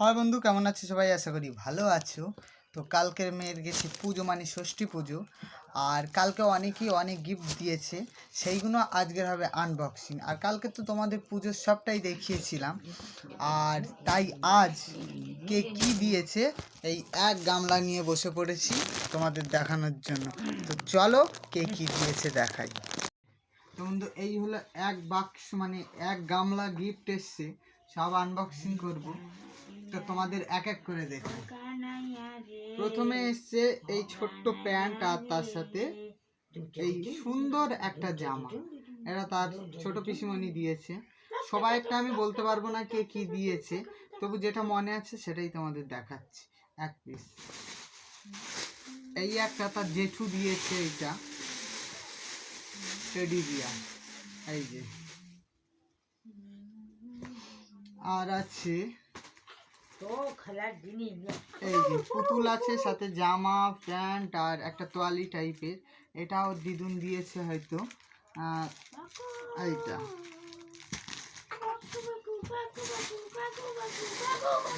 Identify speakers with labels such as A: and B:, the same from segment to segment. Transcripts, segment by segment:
A: হয় বন্ধু, কেমন আছো? সবাই আশা করি ভালো আছো। তো কালকের মেয়ের গেছে পুজো মানে ষষ্ঠী পুজো। আর কালকে অনেকেই অনেক গিফট দিয়েছে। সেইগুলো আজকের হবে আনবক্সিং আর কালকে তো তোমাদের পুজোর সবটাই দেখিয়েছিলাম। আর তাই আজ কে কি দিয়েছে, এই এক গামলা নিয়ে বসে পড়েছি তোমাদের দেখানোর জন্য। তো চলো কে কি দিয়েছে দেখাই। তো বন্ধু, এই হলো এক বাক্স মানে এক গামলা গিফট এসছে। সব আনবক্সিং করব। তো তোমাদের এক এক করে দেখো প্রথমে এসছে এই ছোট্ট প্যান্ট আর তার সাথে এই সুন্দর একটা জামা। এটা তার ছোট পিসিমণি দিয়েছে। সবাই একটা আমি বলতে পারব না কে কি দিয়েছে, তবু যেটা মনে আছে সেটাই তোমাদের দেখাচ্ছি। এক পিস। এই একটা তার জেঠু দিয়েছে এইটা। টেডি বিয়ার এই যে। আর আছে এই যে পুতুল আছে, সাথে জামা, প্যান্ট আর একটা তোয়ালি টাইপের। এটাও দিদুন দিয়েছে হয়তো। এইটা।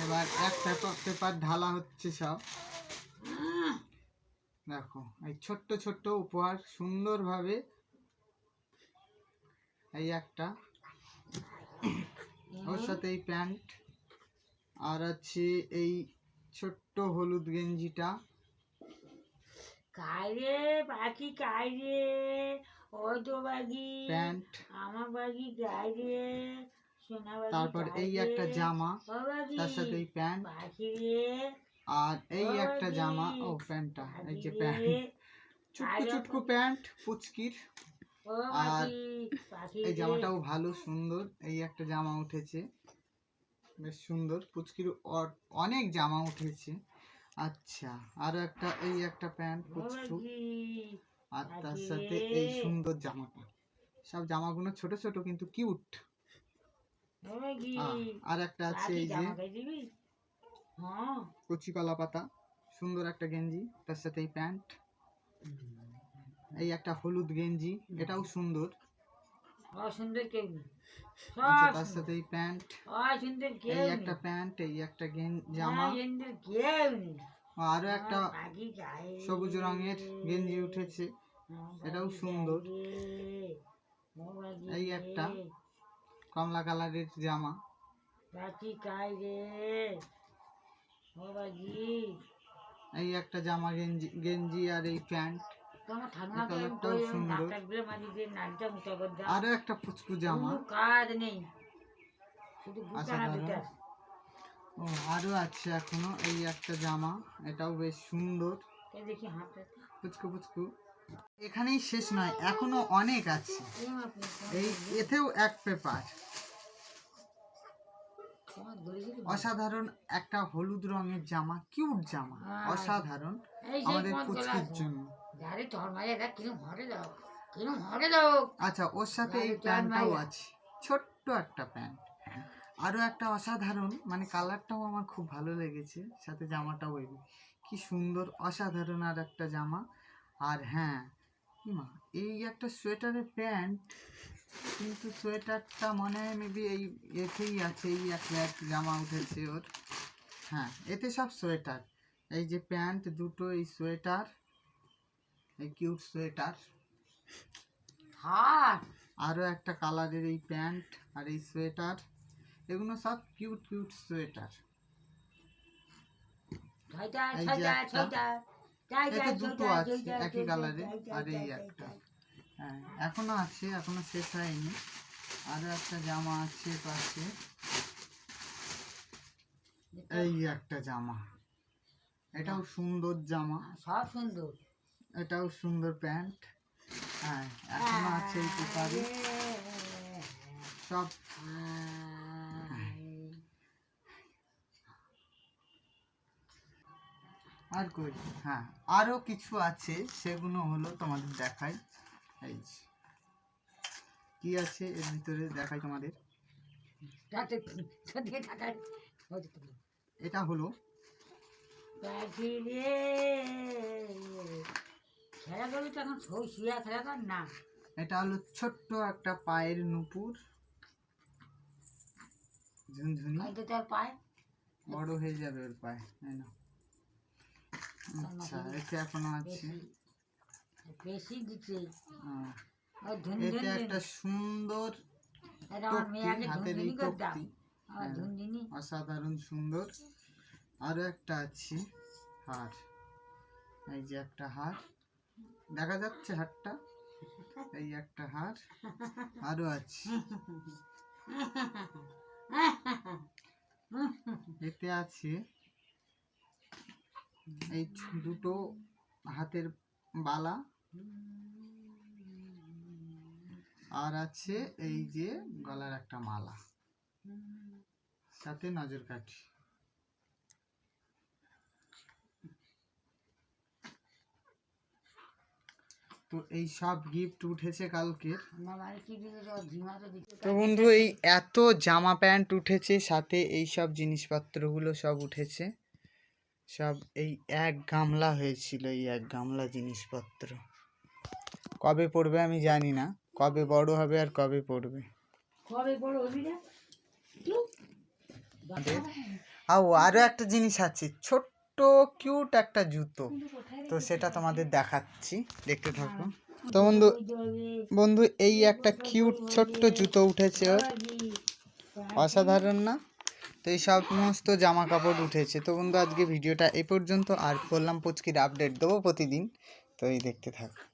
A: এবার এক পেপার পেপার ঢালা হচ্ছে সব। দেখো, এই ছোট্ট ছোট্ট উপহার সুন্দরভাবে এই একটা। ওর সাথে এই প্যান্ট। আর আছে এই ছোট্ট হলুদ গেঞ্জিটা।
B: কাইরে পাখি কাইরে ওই তো বাগি
A: প্যান্ট।
B: আমার বাগি
A: তারপর এই একটা জামা তার সাথে এই প্যান্ট। আর এই একটা জামা ও প্যান্টটা এই যে প্যান্ট। চুটকু চুটকু প্যান্ট পুচকির। আর এই জামাটাও ভালো সুন্দর এই একটা জামা উঠেছে। বেশ সুন্দর। পুচকির অনেক জামা উঠেছে। আচ্ছা আরও একটা এই একটা প্যান্ট পুচকু। আর তার সাথে এই সুন্দর জামাটা। সব জামাগুলো ছোট ছোট কিন্তু কিউট। আর একটা আছে এই যে
B: হ্যাঁ।
A: কচি কলা পাতা সুন্দর একটা গেঞ্জি তার সাথে এই প্যান্ট। এই একটা হলুদ গেঞ্জি এটাও সুন্দর।
B: অসুন্দর কেউ নেই
A: তার সাথে এই প্যান্ট
B: অসুন্দর কেউ
A: এই একটা প্যান্ট এই একটা গেন- জামা।
B: অসুন্দর কেউ
A: আরও একটা সবুজ রঙের গেঞ্জি উঠেছে। এটাও সুন্দর। এই একটা কমলা কালারের জামা। এই একটা জামা গেঞ্জি গেঞ্জি আর এই প্যান্ট। কালারটাও সুন্দর। আরও একটা পুচকু জামা
B: কাজ নেই।
A: আচ্ছা, ও আরও আছে এখনও। এই একটা জামা। এটাও বেশ সুন্দর।
B: দেখি
A: পুচকু পুচকু এখানেই শেষ নয় এখনও অনেক আছে। এই এতেও এক পেপার। অসাধারণ একটা হলুদ রঙের জামা কিউট জামা
B: হ্যাঁ।
A: অসাধারণ আমাদের
B: আসো।
A: জন্য। আচ্ছা ওর সাথে এই প্যান্টটাও আছে ছোট্ট একটা প্যান্ট। আরও একটা অসাধারণ মানে কালারটাও আমার খুব ভালো লেগেছে সাথে জামাটাও এই কি সুন্দর অসাধারণ আর একটা জামা। আর হ্যাঁ মা এই একটা সোয়েটারের প্যান্ট কিন্তু সোয়েটারটা মনে হয় মেবি এই এতেই আছে এই এক এক জামা উঠেছে ওর। হ্যাঁ এতে সব সোয়েটার। এই যে প্যান্ট দুটো এই সোয়েটার এই কিউট সোয়েটার।
B: হাত
A: আরও একটা কালারের এই প্যান্ট আর এই সোয়েটার এগুলো সব কিউট কিউট সোয়েটার। এতে দুটো আছে একই
B: ছয়টা,
A: আর এই একটা। হ্যাঁ এখনও আছে এখনও শেষ হয়নি। আরও একটা জামা আছে পাশে। এই একটা জামা। এটাও সুন্দর জামা।
B: সব সুন্দর।
A: এটাও সুন্দর প্যান্ট। হ্যাঁ এখনও আছে এই সব আর কই হ্যাঁ আরও কিছু আছে সেগুলো হলো তোমাদের দেখাই। এই। কি আছে এর ভিতরে দেখাই তোমাদের? এটা হলো
B: না।
A: এটা হলো ছোট্ট একটা পায়ের নুপুর। ঝুনঝুনি। বড় হয়ে যাবে ওর পায়ে নাও। আচ্ছা এটা এখনও আছে।
B: বেশি দিচ্ছে।
A: এটা একটা সুন্দর হাতের এই হ্যাঁ। অসাধারণ সুন্দর। আরও একটা আছে হার। এই যে একটা হার। দেখা যাচ্ছে হারটা? এই একটা হার। আরও আছে। এতে আছে এই দুটো হাতের বালা। আর আছে এই যে গলার একটা মালা। সাথে নজর কাঠি তো এই সব গিফট উঠেছে কালকে।
B: তো
A: বন্ধু এই এত জামা প্যান্ট উঠেছে সাথে এই সব জিনিসপত্রগুলো সব উঠেছে। সব এই এক গামলা হয়েছিল এই এক গামলা জিনিসপত্র। কবে পড়বে আমি জানি না কবে বড় হবে আর কবে পড়বে।
B: কবে বড় হবি
A: আও আরও একটা জিনিস আছে ছোট্ট কিউট একটা জুতো। তো সেটা তোমাদের দেখাচ্ছি দেখতে থাকো। তো বন্ধু বন্ধু এই একটা কিউট ছোট্ট জুতো উঠেছে। ওর অসাধারণ না? তো এই সমস্ত জামা কাপড় উঠেছে। তো বন্ধু, আজকে ভিডিওটা এ পর্যন্ত। আর বললাম পুচকির আপডেট দেবো প্রতিদিন। তো এই দেখতে থাকো।